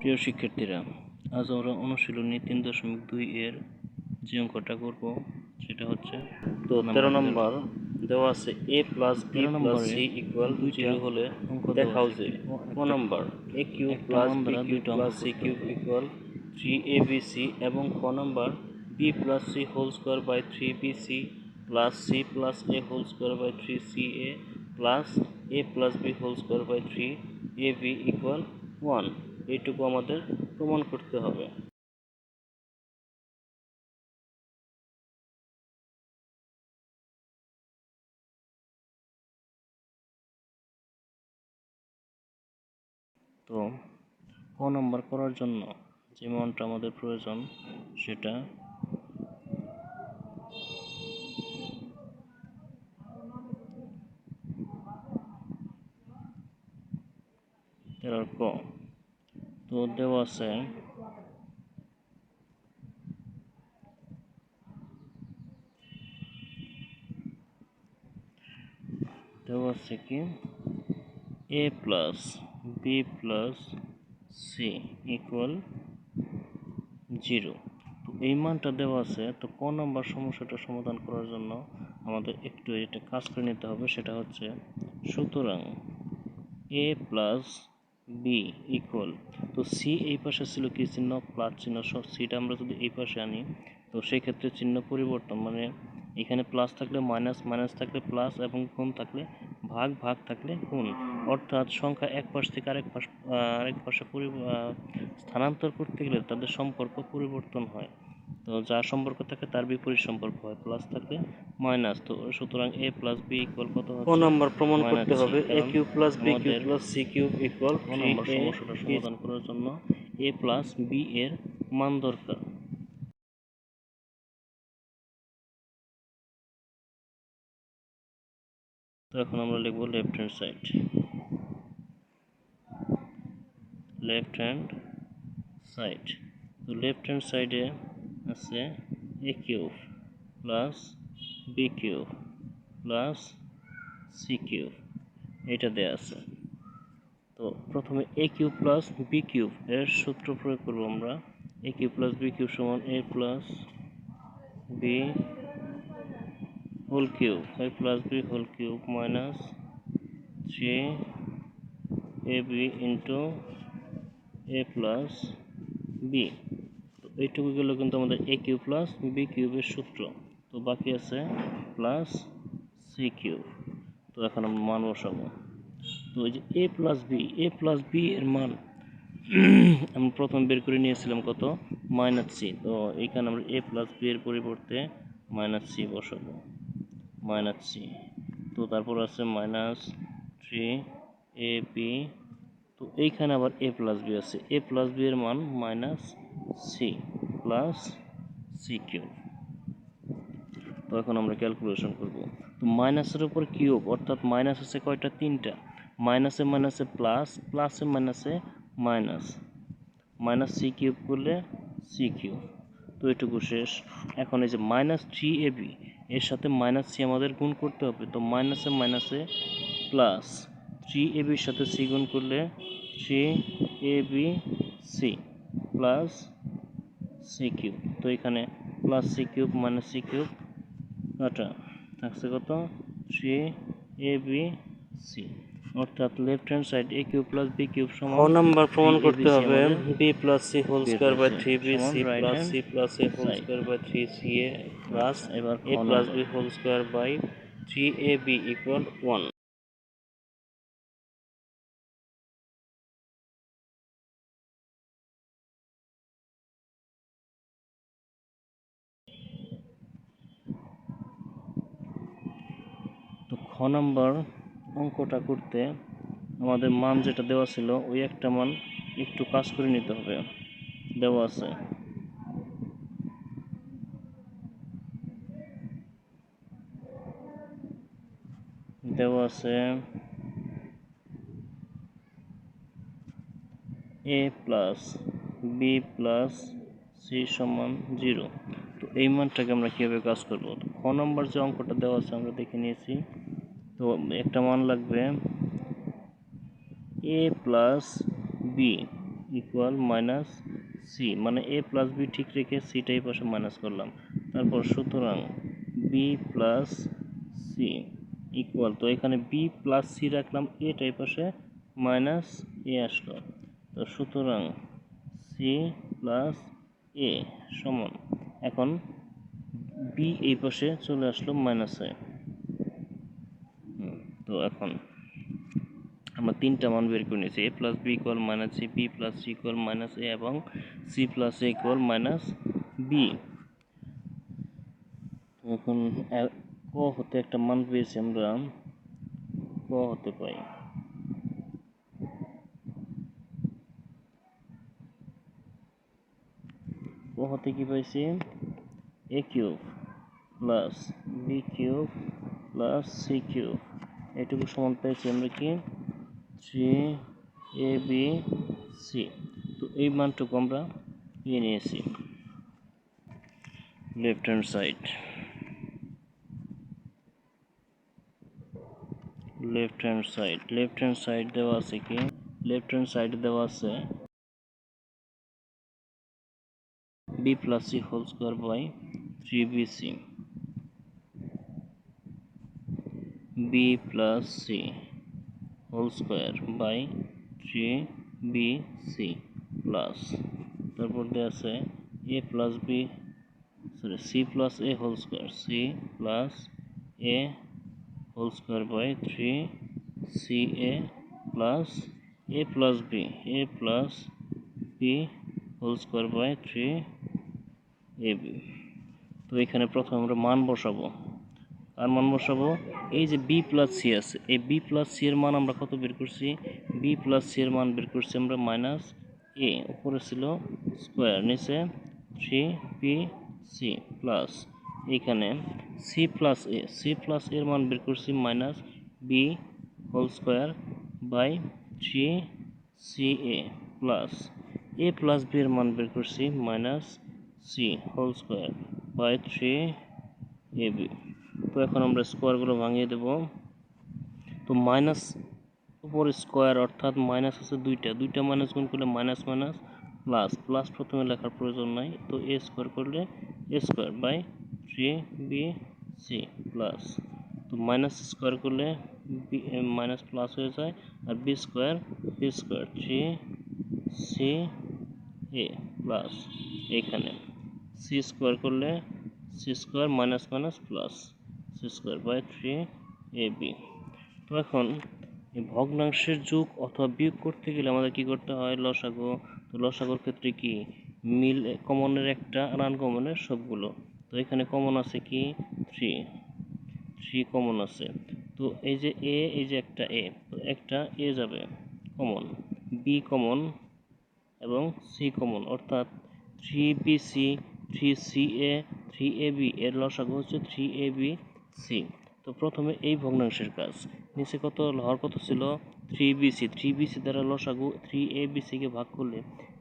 প্রিয় শিক্ষার্থীরা আজ আমরা অনুশীলনী তিন দশমিক দুই এর যে অঙ্কটা করব সেটা হচ্ছে তো তেরো নম্বর দেওয়া আছে এ প্লাস বি প্লাস নম্বরে সি ইকুয়াল দুইটা জিরো হলে অঙ্ক দেখাও যে। ক number? A cube plus B cube plus C cube equal three A B C এবং ক number? B plus C whole square by three B C plus C plus A whole square by three C A plus A plus B whole square by three A B equal one এইটুকু আমাদের প্রমাণ করতে হবে। তো, ক নম্বর করার জন্য যে মানটা আমাদের প্রয়োজন, সেটা তেরোর তো দেওয়া আছে। দেওয়া আছে কি? A plus B plus C equal zero তো এই মানটা দেওয়া আছে, তো ক নম্বর সমস্যাটা সমাধান করার জন্য আমাদের একটু এটা কাজ করে নিতে হবে, সেটা হচ্ছে সুতরাং এ প্লাস বি ইকুয়াল তো সি এই পাশে ছিল কি চিহ্ন? প্লাস চিহ্ন। সিটা আমরা যদি এই পাশে আনি, তো সেই ক্ষেত্রে চিহ্ন পরিবর্তন মানে এখানে প্লাস থাকলে মাইনাস মাইনাস থাকলে প্লাস এবং গুণ থাকলে ভাগ ভাগ থাকলে গুণ। অর্থাৎ সংখ্যা এক পাশ থেকে আরেক পাশ আরেক পাশে স্থানান্তর করতে গেলে তাদের সম্পর্ক পরিবর্তন হয়। তো যা সম্পর্ক থাকে তার বিপরীত সম্পর্ক হয় প্লাস থাকলে মাইনাস তো সুতরাং এ প্লাস বি ইকুয়াল কত ক হচ্ছে নম্বর প্রমাণ করতে হবে A cube plus B cube plus C cube equal ক নম্বর সমস্যাটা সমাধান করার জন্য এ প্লাস বি এর মান দরকার। তো এখন আমরা লিখব left hand side left hand side তো লেফট হ্যান্ড সাইডে আছে A cube plus B cube plus C cube এটা দেয়া আছে। তো প্রথমে A cube plus B cube এর সূত্র প্রয়োগ করব আমরা। A cube plus B cube সমান A plus B whole cube A plus B whole cube minus three A B into A plus B এইটুকু গেল কিন্তু আমাদের এ কিউ প্লাস বি কিউবের সূত্র। তো বাকি আছে প্লাস সি কিউব তো এখন আমরা মান বসাবো। তো এই যে A plus B A plus B এর মান আমরা প্রথম বের করে নিয়েছিলাম কত? মাইনাস সি তো এখানে আমরা এ প্লাস বি এর পরিবর্তে মাইনাস সি বসাবো। মাইনাস সি তো তারপর আছে মাইনাস থ্রি এ বি তো এইখানে আবার এ প্লাস বি আছে। এ প্লাস বি এর মান minus C plus C cube তো এখন আমরা ক্যালকুলেশন করব। তো মাইনাসের উপর কিউব অর্থাৎ মাইনাস আছে কয়টা? তিনটা। মাইনাসে মাইনাসে প্লাস প্লাসে মাইনাসে মাইনাস মাইনাস সি কিউব করলে সি কিউব তো এটুকু শেষ। এখন এই যে মাইনাস থ্রি এ বি এর সাথে মাইনাস সি আমাদের গুণ করতে হবে। তো মাইনাসে মাইনাসে প্লাস থ্রি এ বির সাথে সি গুণ করলে three A B C plus C cube তো এখানে plus C cube minus C cube কাটা থাকছে কত? থ্রি এ বি সি অর্থাৎ left hand side A cube plus B cube সমান নম্বর প্রমাণ 3ABC করতে হবে? B plus C whole square by. Three B C plus C plus A whole. Square by three C A plus এবার A plus B whole square by three A B equal one number অঙ্কটা করতে আমাদের মান যেটা দেওয়া ছিল, ওই একটা মান একটু কাজ করে নিতে হবে। দেওয়া আছে। দেওয়া আছে A plus B plus C সমান জিরো তো এই মানটাকে আমরা কীভাবে কাজ করব? খ নম্বর যে অঙ্কটা দেওয়া আছে আমরা দেখে নিয়েছি। তো একটা মান লাগবে A plus B equal minus C মানে এ প্লাস বি ঠিক রেখে সিটা এই পাশে মাইনাস করলাম। তারপর সুতরাং বি প্লাস সি ইকুয়াল তো এখানে বি প্লাস সি রাখলাম এটা এই পাশে মাইনাস এ আসলো। তো সুতরাং সি প্লাস এ সমান, এখন বি এই পাশে চলে আসলো মাইনাসে তো এখন আমরা তিনটা মান বের করে নিয়েছি A plus B equal minus C B plus C equal minus A এবং C plus A equal minus B এখন ক হতে একটা মান পেয়েছি আমরা, ক হতে পাই। ক হতে কি পাইছি? A cube plus B cube plus C cube এটুকু সমান পেয়েছি আমরা কি? থ্রি এ বি সি তো এই মানটুকু আমরা পেয়ে নিয়েছি। Left hand side left hand side left hand side দেওয়া আছে কি? লেফট হ্যান্ড সাইড দেওয়া আছে B plus C whole square by three B C B plus C whole square by three B C plus তারপর দেওয়া আছে A plus B sorry C plus A whole square C plus A whole square by three C A plus A plus B A plus B whole square by three A B তো এখানে প্রথমে আমরা মান বসাবো। আর মান বসাবো। এই যে বি প্লাস সি আছে, এই বি প্লাস সি এর মান আমরা কত বের করছি? বি প্লাস সি এর মান বের করছি আমরা মাইনাস এ উপরে ছিল স্কোয়ার নিচে থ্রি পি সি প্লাস এইখানে C plus A C plus এর মান বের করছি minus B whole square by three C A plus A plus B এর মান বের করছি minus C whole square by three A B তো এখন আমরা স্কোয়ারগুলো ভাঙিয়ে দেব। তো মাইনাস উপর স্কোয়ার অর্থাৎ মাইনাস আছে দুইটা। দুইটা মাইনাস গুণ করলে মাইনাস মাইনাস প্লাস। প্লাস প্রথমে লেখার প্রয়োজন নাই। তো এ স্কোয়ার করলে A square by three B C plus. তো মাইনাস স্কোয়ার করলে বি মাইনাস প্লাস হয়ে যায়। আর B square B square three C A plus. এখানে সি স্কোয়ার করলে C square minus minus plus. Square by three A B তো এখন ভগ্নাংশের যুগ অথবা বিয়োগ করতে গেলে আমাদের কি করতে হয়? লসাগু। তো লসাগুর ক্ষেত্রে কি? মিল কমনের একটা আর আনকমনের সবগুলো। তো এখানে কমন আছে কি? থ্রি থ্রি কমন আছে। তো এই যে এ এই যে একটা এ তো একটা এ যাবে কমন। বি কমন এবং সি কমন। অর্থাৎ three B C three C A three A B এর লসাগু হচ্ছে থ্রি এ বি সি। তো প্রথমে এই ভগ্নাংশের কাজ। নিচে কত? হওয়ার কত ছিল? Three B C three B C দ্বারা লসাগু, থ্রি এ বি সিকে ভাগ করলে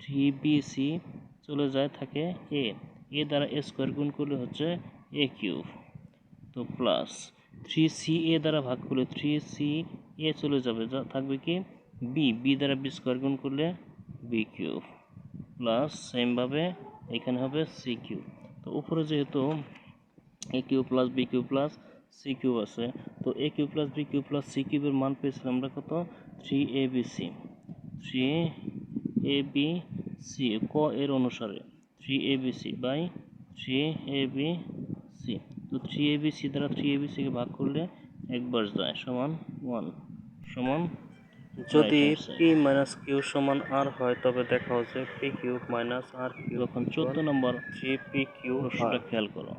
থ্রি বি সি চলে যায়, থাকে এ। এ দ্বারা এ স্কোয়ার গুণ করলে হচ্ছে এ কিউব। তো প্লাস থ্রি সি এ দ্বারা ভাগ করলে থ্রি সি এ চলে যাবে, যা থাকবে কি? বি। বি দ্বারা বি স্কোয়ার গুণ করলে বি কিউব। প্লাস সেমভাবে এখানে হবে সি কিউব। তো উপরে যেহেতু A cube plus B cube plus C cube আছে। তো A cube plus B cube plus C কিউবের মান পেয়েছিলাম আমরা কত? Three A B C three A B C ক এর অনুসারে three A B C by three A B C তো থ্রি এ বি সি দ্বারা থ্রি এ বি সিকে ভাগ করলে একবার যায় সমান ওয়ান সমান যদি। পি মাইনাস কিউ সমান আর হয় তবে দেখা হচ্ছে P cube minus R cube তখন চোদ্দ নম্বর থ্রি পি কিউ খেয়াল করো।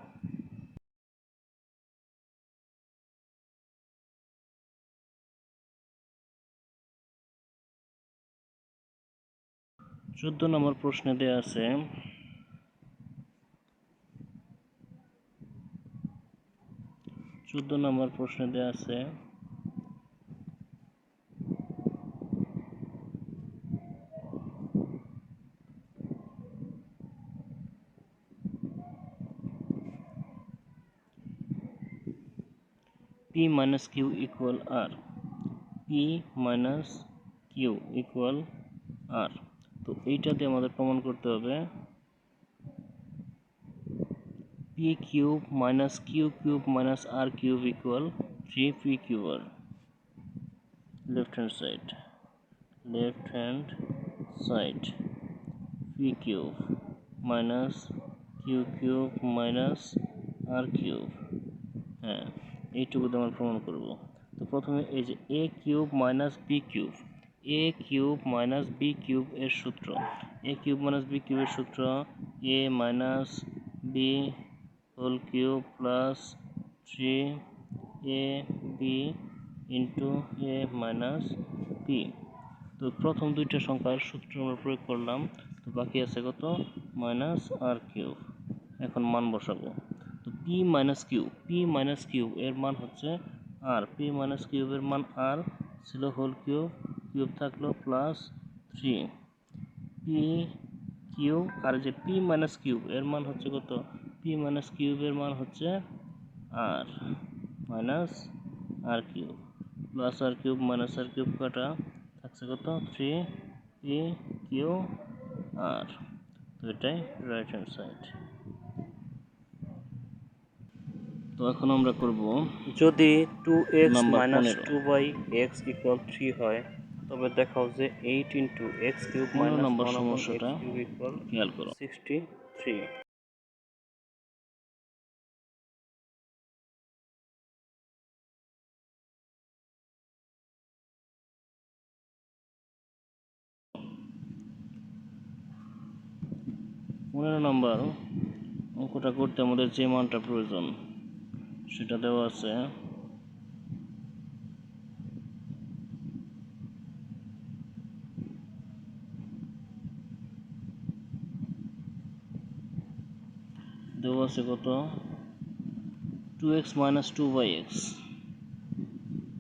চোদ্দ নম্বর প্রশ্নে দেয়া আছে চোদ্দ নম্বর প্রশ্নে দেয়া আছে, p minus q equal r, p minus q equal r. তো এইটাতে আমাদের প্রমাণ করতে হবে। P cube minus Q cube minus R cube equal three P Q R left hand side left hand side P cube minus Q cube minus R cube হ্যাঁ এইটুকুতে আমরা প্রমাণ করব। তো প্রথমে এই যে A cube minus B cube A cube minus B cube এর সূত্র। এ কিউব মাইনাস বি কিউবের সূত্র A minus B whole cube plus three A B into A minus B তো প্রথম দুইটা সংখ্যার সূত্র আমরা প্রয়োগ করলাম। তো বাকি আছে কত? মাইনাস আর কিউব এখন মান বসাবো। তো P minus Q P minus Q এর মান হচ্ছে আর পি মাইনাস কিউবের মান আর ছিল হোল কিউব কিউব থাকল plus three P Q R যে পি মাইনাস কিউব এর মান হচ্ছে কত? পি মাইনাস কিউবের মান হচ্ছে R minus R cube plus R cube minus R cube কাটা? থাকছে কত? থ্রি পি কিউ আর তো এটাই রাইট হ্যান্ড সাইড তো এখন আমরা করব যদি two x minus 15 two by x equal three হয় তবে দেখাও যে eight into x cube minus one সমস্যাটা। খেয়াল করো সিক্সটি থ্রি পনেরো নম্বর অঙ্কটা করতে আমাদের যে মানটা প্রয়োজন সেটা দেওয়া আছে দেওয়া আছে কত? Two x minus two by x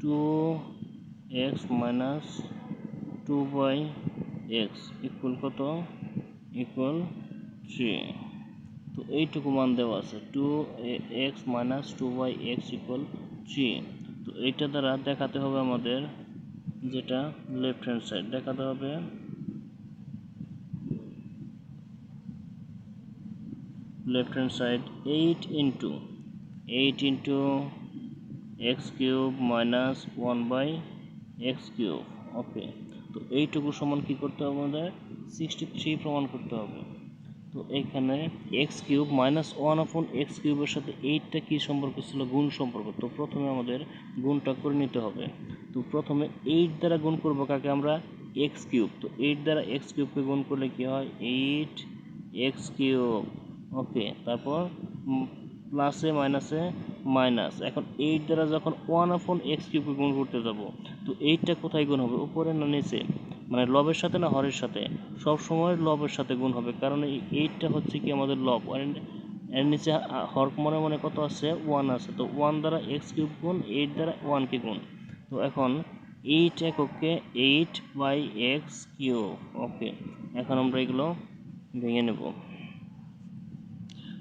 two x minus two by x equal কত? ইকুয়াল থ্রি তো এইটুকু মান দেওয়া আছে two x minus two by x equal three তো এইটা দ্বারা দেখাতে হবে আমাদের যেটা লেফট হ্যান্ড সাইড দেখাতে হবে। Left hand side eight into eight into x cube minus one by x cube okay তো এইটুকু সমান কি করতে হবে আমাদের? সিক্সটি থ্রি প্রমাণ করতে হবে। তো এইখানে এক্স কিউব মাইনাস ওয়ান আপন এক্স কিউবের সাথে এইটটা কী সম্পর্ক ছিল? গুণ সম্পর্ক। তো প্রথমে আমাদের গুণটা করে নিতে হবে। তো প্রথমে এইট দ্বারা গুণ করব কাকে আমরা? এক্স কিউব তো এইট দ্বারা এক্স কিউবকে গুণ করলে কি হয়? এইট এক্স কিউব ওকে, তারপর প্লাসে মাইনাসে মাইনাস এখন এইট দ্বারা যখন ওয়ান আপন এক্স কিউবকে গুণ করতে যাব, তো এইটটা কোথায় গুণ হবে, উপরে না নিচে? মানে লবের সাথে না হরের সাথে? সব সময় লবের সাথে গুণ হবে, কারণ এই এইটটা হচ্ছে কি আমাদের লব। এর নিচে হর মনে মনে কত আছে? ওয়ান আছে। তো ওয়ান দ্বারা এক্স কিউব গুণ এইট দ্বারা ওয়ানকে গুণ। তো এখন এইট এককে eight by x cube okay, এখন আমরা এগুলো ভেঙে নেব।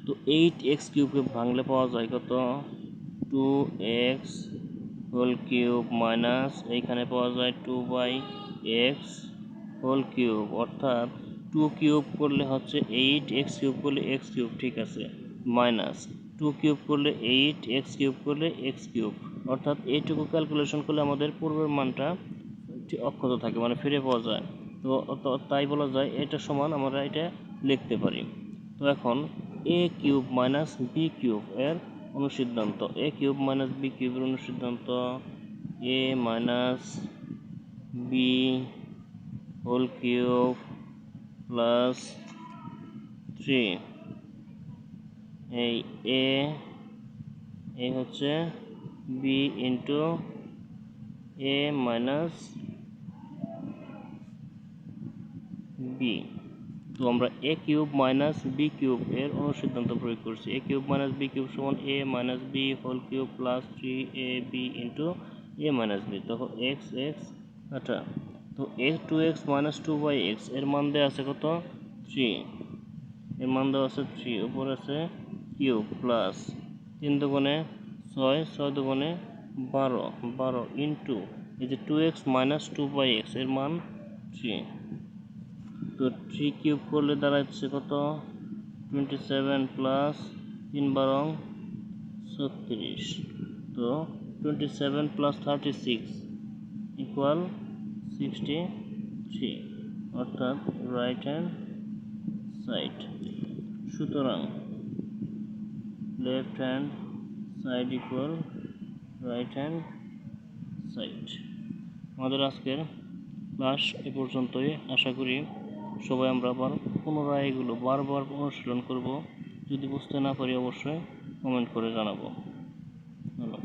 তো এইট এক্স কিউবকে ভাঙলে পাওয়া যায় কত? Two x whole cube minus এইখানে পাওয়া যায় two by x whole cube. অর্থাৎ টু কিউব করলে হচ্ছে এইট এক্স কিউব করলে এক্স কিউব, ঠিক আছে? মাইনাস টু কিউব করলে এইট এক্স কিউব করলে এক্স কিউব। অর্থাৎ এইটুকু ক্যালকুলেশন করলে আমাদের পূর্বের মানটা অক্ষত থাকে মানে ফিরে পাওয়া যায়। তো তাই বলা যায় এটা সমান আমরা এটা লিখতে পারি। তো এখন A cube minus B cube এর অনুসিদ্ধান্ত। এ কিউব মাইনাস বি কিউবের অনুসিদ্ধান্ত। A minus B whole cube plus three এই এ এই হচ্ছে B into A minus B তো আমরা A cube minus B cube এর অনুসিদ্ধান্ত প্রয়োগ করছি। A cube minus B cube সমান A minus B whole cube plus three A B into A minus B তখন এক্স এক্স আচ্ছা তো x two x minus two by এক্সের মান দেওয়া আছে কত? থ্রি এর মান দেওয়া আছে থ্রি উপর আছে কিউব প্লাস তিন দুগুণে ছয় ছয় দুগুণে বারো। বারো ইন্টু এই যে two x minus two by এক্সের মান থ্রি তো থ্রি কিউব করলে দাঁড়াচ্ছে কত? টোয়েন্টি সেভেন প্লাস তিন বারং ছত্রিশ। তো twenty seven plus thirty six equal sixty three অর্থাৎ রাইট হ্যান্ড সাইড সুতরাং left hand side equal right hand side আমাদের আজকের ক্লাস এ পর্যন্তই। আশা করি সবাই আমরা আবার পুনরায় এগুলো বারবার অনুশীলন করব। যদি বুঝতে না পারি অবশ্যই কমেন্ট করে জানাব। ধন্যবাদ.